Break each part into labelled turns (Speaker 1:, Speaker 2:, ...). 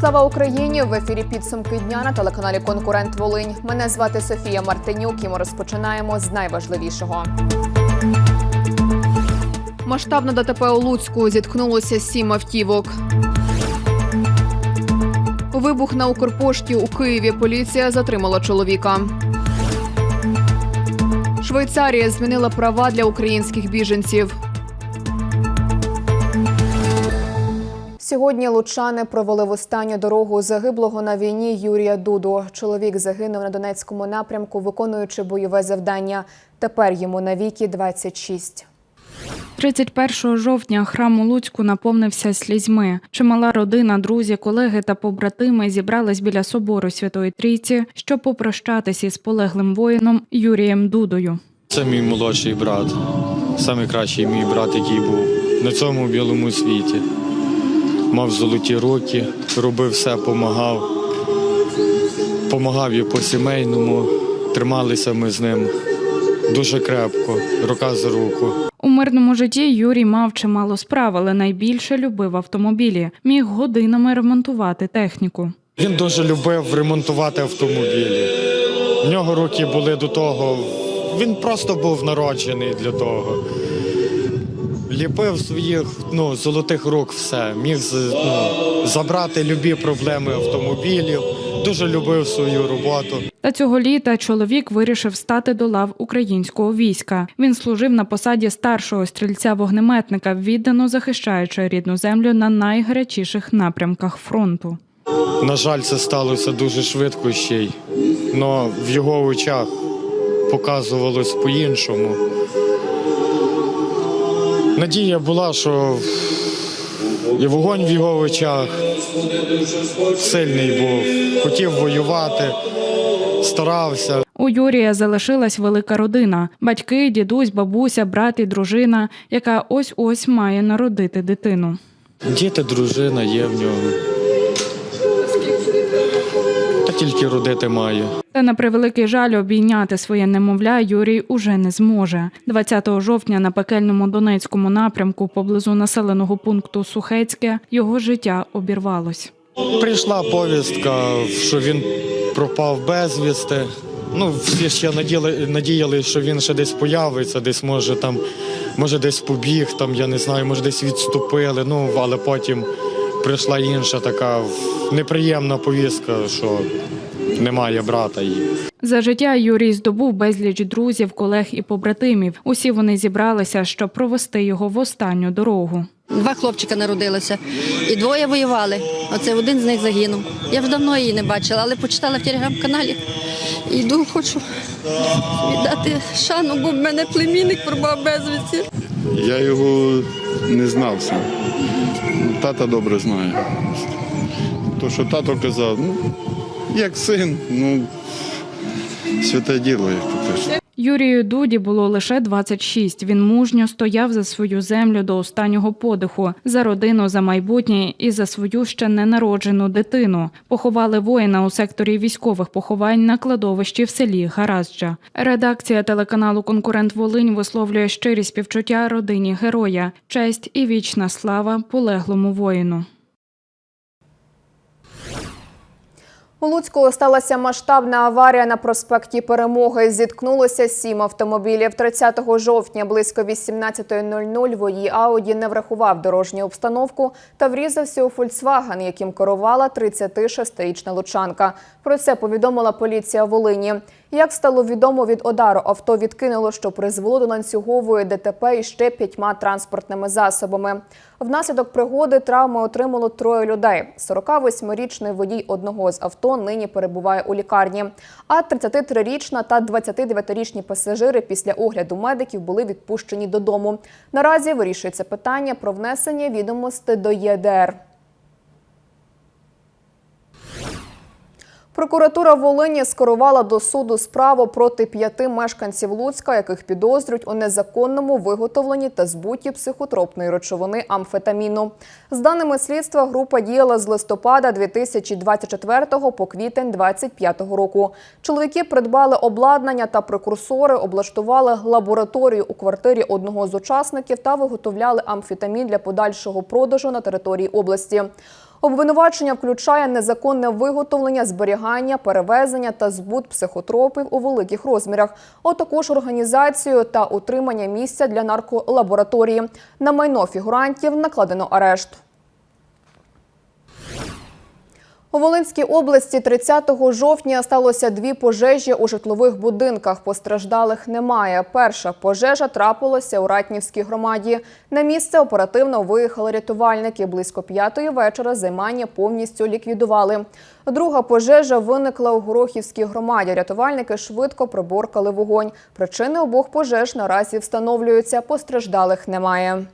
Speaker 1: Слава Україні! В ефірі підсумки дня на телеканалі Конкурент Волинь. Мене звати Софія Мартинюк. І ми розпочинаємо з найважливішого. Масштабно ДТП у Луцьку зіткнулося сім автівок. Вибух на Укрпошті у Києві. Поліція затримала чоловіка. Швейцарія змінила права для українських біженців. Сьогодні лучани провели в останню дорогу загиблого на війні Юрія Дуду. Чоловік загинув на Донецькому напрямку, виконуючи бойове завдання. Тепер йому навіки 26.
Speaker 2: 31 жовтня храм у Луцьку наповнився слізьми. Чимала родина, друзі, колеги та побратими зібрались біля собору Святої Трійці, щоб попрощатися із полеглим воїном Юрієм Дудою.
Speaker 3: Це мій молодший брат, найкращий мій брат, який був на цьому білому світі. Мав золоті роки, робив все, помагав. Помагав і по сімейному. Трималися ми з ним дуже крепко, рука за руку.
Speaker 2: У мирному житті Юрій мав чимало справ, але найбільше любив автомобілі. Міг годинами ремонтувати техніку.
Speaker 3: Він дуже любив ремонтувати автомобілі. В нього руки були до того. Він просто був народжений для того. Ліпив своїх ну, золотих рук все. Міг ну, забрати любі проблеми автомобілів. Дуже любив свою роботу.
Speaker 2: Та цього літа чоловік вирішив стати до лав українського війська. Він служив на посаді старшого стрільця-вогнеметника, віддано захищаючи рідну землю на найгарячіших напрямках фронту.
Speaker 3: На жаль, це сталося дуже швидко ще й. Но в його очах показувалось по-іншому. Надія була, що і вогонь в його очах сильний був. Хотів воювати, старався.
Speaker 2: У Юрія залишилась велика родина: батьки, дідусь, бабуся, брат і дружина, яка ось ось має народити дитину.
Speaker 3: Діти, дружина є в нього. Тільки родити має.
Speaker 2: Та на превеликий жаль обійняти своє немовля Юрій уже не зможе. 20 жовтня на пекельному Донецькому напрямку поблизу населеного пункту Сухецьке його життя обірвалось.
Speaker 3: Прийшла повістка, що він пропав безвісти. Ну, всі ще надіяли, надіяли, що він ще десь появиться, десь може там, може десь побіг, там, я не знаю, може десь відступили. Ну, але потім прийшла інша така неприємна повістка, що немає брата її.
Speaker 2: За життя Юрій здобув безліч друзів, колег і побратимів. Усі вони зібралися, щоб провести його в останню дорогу.
Speaker 4: Два хлопчика народилося, і двоє воювали. Оце один з них загинув. Я вже давно її не бачила, але почитала в телеграм-каналі. І йду, хочу віддати шану, бо в мене племінник пропав безвісті.
Speaker 5: Я його не знав сам. Тата добре знає. То, що тато казав, ну, як син, ну, святе діло, як то кажуть.
Speaker 2: Юрію Дуді було лише 26. Він мужньо стояв за свою землю до останнього подиху, за родину, за майбутнє і за свою ще ненароджену дитину. Поховали воїна у секторі військових поховань на кладовищі в селі Гаразджа. Редакція телеканалу Конкурент Волинь висловлює щирі співчуття родині героя, честь і вічна слава полеглому воїну.
Speaker 1: У Луцьку сталася масштабна аварія на проспекті Перемоги. Зіткнулося сім автомобілів. 30 жовтня близько 18.00 водій Ауді не врахував дорожню обстановку та врізався у Фольксваген, яким керувала 36-річна лучанка. Про це повідомила поліція Волині. Як стало відомо від удару, авто відкинуло, що призвело до ланцюгової ДТП із ще п'ятьма транспортними засобами. Внаслідок пригоди травми отримало троє людей. 48-річний водій одного з авто нині перебуває у лікарні. А 33-річна та 29-річні пасажири після огляду медиків були відпущені додому. Наразі вирішується питання про внесення відомостей до ЄДР. Прокуратура Волині скерувала до суду справу проти п'яти мешканців Луцька, яких підозрюють у незаконному виготовленні та збуті психотропної речовини амфетаміну. З даними слідства, група діяла з листопада 2024 по квітень 2025 року. Чоловіки придбали обладнання та прекурсори, облаштували лабораторію у квартирі одного з учасників та виготовляли амфетамін для подальшого продажу на території області. Обвинувачення включає незаконне виготовлення, зберігання, перевезення та збут психотропів у великих розмірах, а також організацію та утримання місця для нарколабораторії. На майно фігурантів накладено арешт. У Волинській області 30 жовтня сталося дві пожежі у житлових будинках. Постраждалих немає. Перша пожежа трапилася у Ратнівській громаді. На місце оперативно виїхали рятувальники. Близько п'ятої вечора займання повністю ліквідували. Друга пожежа виникла у Горохівській громаді. Рятувальники швидко приборкали вогонь. Причини обох пожеж наразі встановлюються. Постраждалих немає.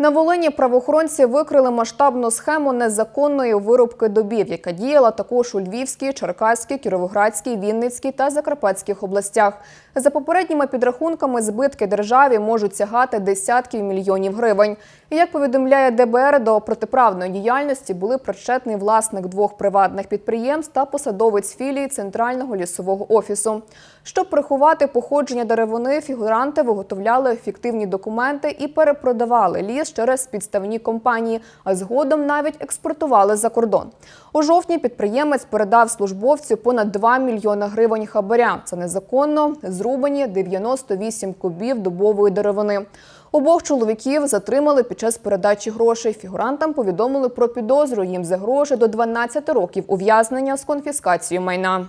Speaker 1: На Волині правоохоронці викрили масштабну схему незаконної вирубки добів, яка діяла також у Львівській, Черкаській, Кіровоградській, Вінницькій та Закарпатських областях. За попередніми підрахунками, збитки державі можуть сягати десятків мільйонів гривень. Як повідомляє ДБР, до протиправної діяльності були причетний власник двох приватних підприємств та посадовець філії Центрального лісового офісу. Щоб приховати походження деревини, фігуранти виготовляли фіктивні документи і перепродавали ліс через підставні компанії, а згодом навіть експортували за кордон. У жовтні підприємець передав службовцю понад 2 мільйони гривень хабаря. Це незаконно зрубані 98 кубів дубової деревини. Обох чоловіків затримали під час передачі грошей. Фігурантам повідомили про підозру. Їм загрожує до 12 років ув'язнення з конфіскацією майна.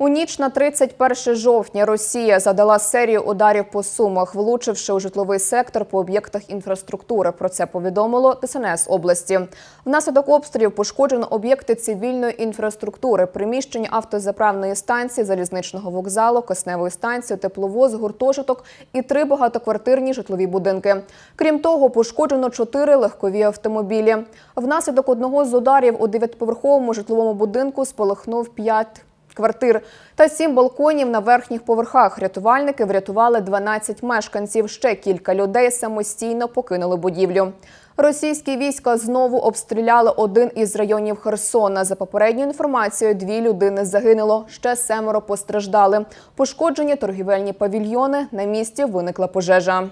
Speaker 1: У ніч на 31 жовтня Росія задала серію ударів по сумах, влучивши у житловий сектор по об'єктах інфраструктури. Про це повідомило ДСНС області. Внаслідок обстрілів пошкоджено об'єкти цивільної інфраструктури, приміщення автозаправної станції, залізничного вокзалу, кисневої станції, тепловоз, гуртожиток і три багатоквартирні житлові будинки. Крім того, пошкоджено чотири легкові автомобілі. Внаслідок одного з ударів у дев'ятиповерховому житловому будинку спалахнув п'ять квартир та сім балконів на верхніх поверхах. Рятувальники врятували 12 мешканців. Ще кілька людей самостійно покинули будівлю. Російські війська знову обстріляли один із районів Херсона. За попередньою інформацією, дві людини загинуло. Ще семеро постраждали. Пошкоджені торгівельні павільйони. На місці виникла пожежа.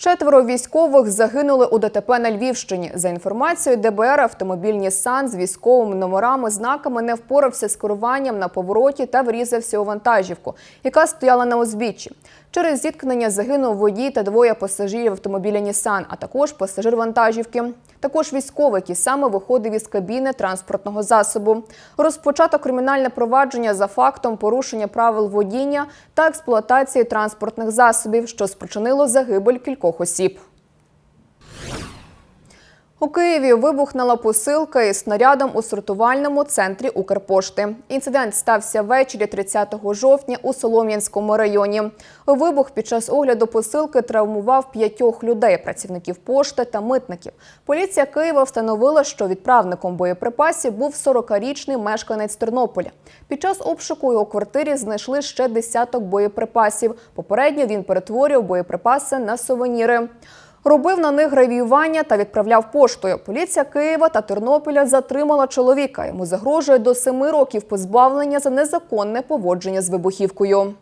Speaker 1: Четверо військових загинули у ДТП на Львівщині. За інформацією ДБР, автомобіль Нісан з військовими номерами знаками не впорався з керуванням на повороті та врізався у вантажівку, яка стояла на узбіччі. Через зіткнення загинув водій та двоє пасажирів автомобіля Нісан, а також пасажир вантажівки. Також військовий, який саме виходив із кабіни транспортного засобу. Розпочато кримінальне провадження за фактом порушення правил водіння та експлуатації транспортних засобів, що спричинило загибель кількох осіб. У Києві вибухнула посилка із снарядом у сортувальному центрі Укрпошти. Інцидент стався ввечері 30 жовтня у Солом'янському районі. Вибух під час огляду посилки травмував п'ятьох людей, працівників пошти та митників. Поліція Києва встановила, що відправником боєприпасів був 40-річний мешканець Тернополя. Під час обшуку його квартирі знайшли ще десяток боєприпасів. Попередньо він перетворював боєприпаси на сувеніри. Робив на них гравіювання та відправляв поштою. Поліція Києва та Тернополя затримала чоловіка. Йому загрожує до семи років позбавлення за незаконне поводження з вибухівкою.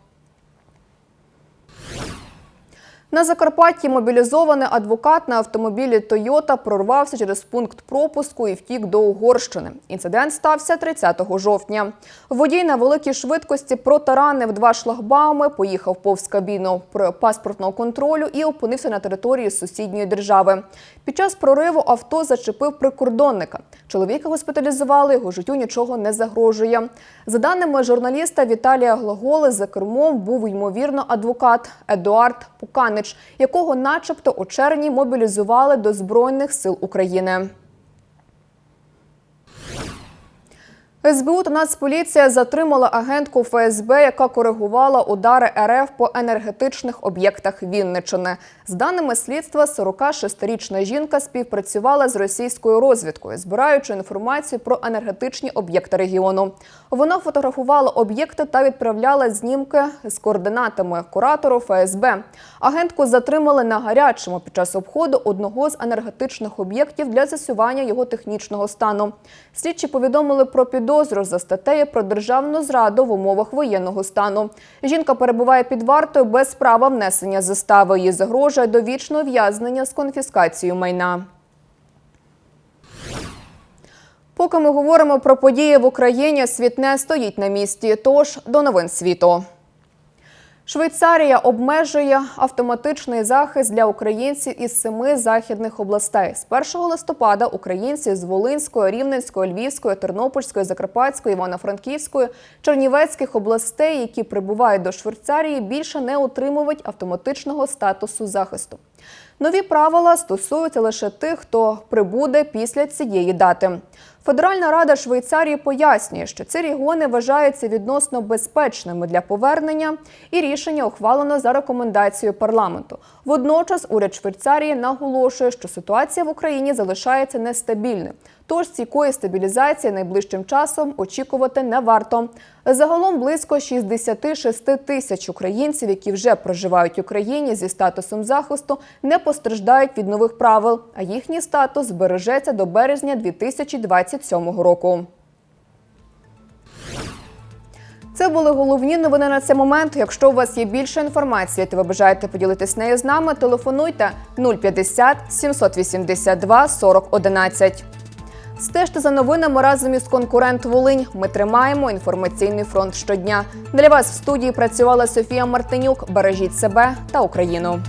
Speaker 1: На Закарпатті мобілізований адвокат на автомобілі Тойота прорвався через пункт пропуску і втік до Угорщини. Інцидент стався 30 жовтня. Водій на великій швидкості протаранив два шлагбауми, поїхав повз кабіну паспортного контролю і опинився на території сусідньої держави. Під час прориву авто зачепив прикордонника. Чоловіка госпіталізували, його життю нічого не загрожує. За даними журналіста Віталія Глаголи, за кермом був ймовірно адвокат Едуард Пуканич, якого, начебто, у червні мобілізували до Збройних сил України. СБУ та Нацполіція затримала агентку ФСБ, яка коригувала удари РФ по енергетичних об'єктах Вінничини. З даними слідства, 46-річна жінка співпрацювала з російською розвідкою, збираючи інформацію про енергетичні об'єкти регіону. Вона фотографувала об'єкти та відправляла знімки з координатами куратору ФСБ. Агентку затримали на гарячому під час обходу одного з енергетичних об'єктів для з'ясування його технічного стану. Слідчі повідомили про підозру за статтею про державну зраду в умовах воєнного стану. Жінка перебуває під вартою без права внесення застави. Її загрожує довічне ув'язнення з конфіскацією майна. Поки ми говоримо про події в Україні, світ не стоїть на місці. Тож до новин світу. Швейцарія обмежує автоматичний захист для українців із семи західних областей. З 1 листопада українці з Волинської, Рівненської, Львівської, Тернопільської, Закарпатської, Івано-Франківської, Чернівецьких областей, які прибувають до Швейцарії, більше не отримують автоматичного статусу захисту. Нові правила стосуються лише тих, хто прибуде після цієї дати. Федеральна рада Швейцарії пояснює, що ці регіони вважаються відносно безпечними для повернення, і рішення ухвалено за рекомендацією парламенту. Водночас уряд Швейцарії наголошує, що ситуація в Україні залишається нестабільною. Тож стійкої стабілізації найближчим часом очікувати не варто. Загалом близько 66 тисяч українців, які вже проживають в Україні зі статусом захисту, не постраждають від нових правил, а їхній статус збережеться до березня 2027 року. Це були головні новини на цей момент. Якщо у вас є більше інформації, то ви бажаєте поділитись нею з нами, телефонуйте 050 782 40 11. Стежте за новинами разом із конкурент Волинь. Ми тримаємо інформаційний фронт щодня. Для вас в студії працювала Софія Мартинюк. Бережіть себе та Україну.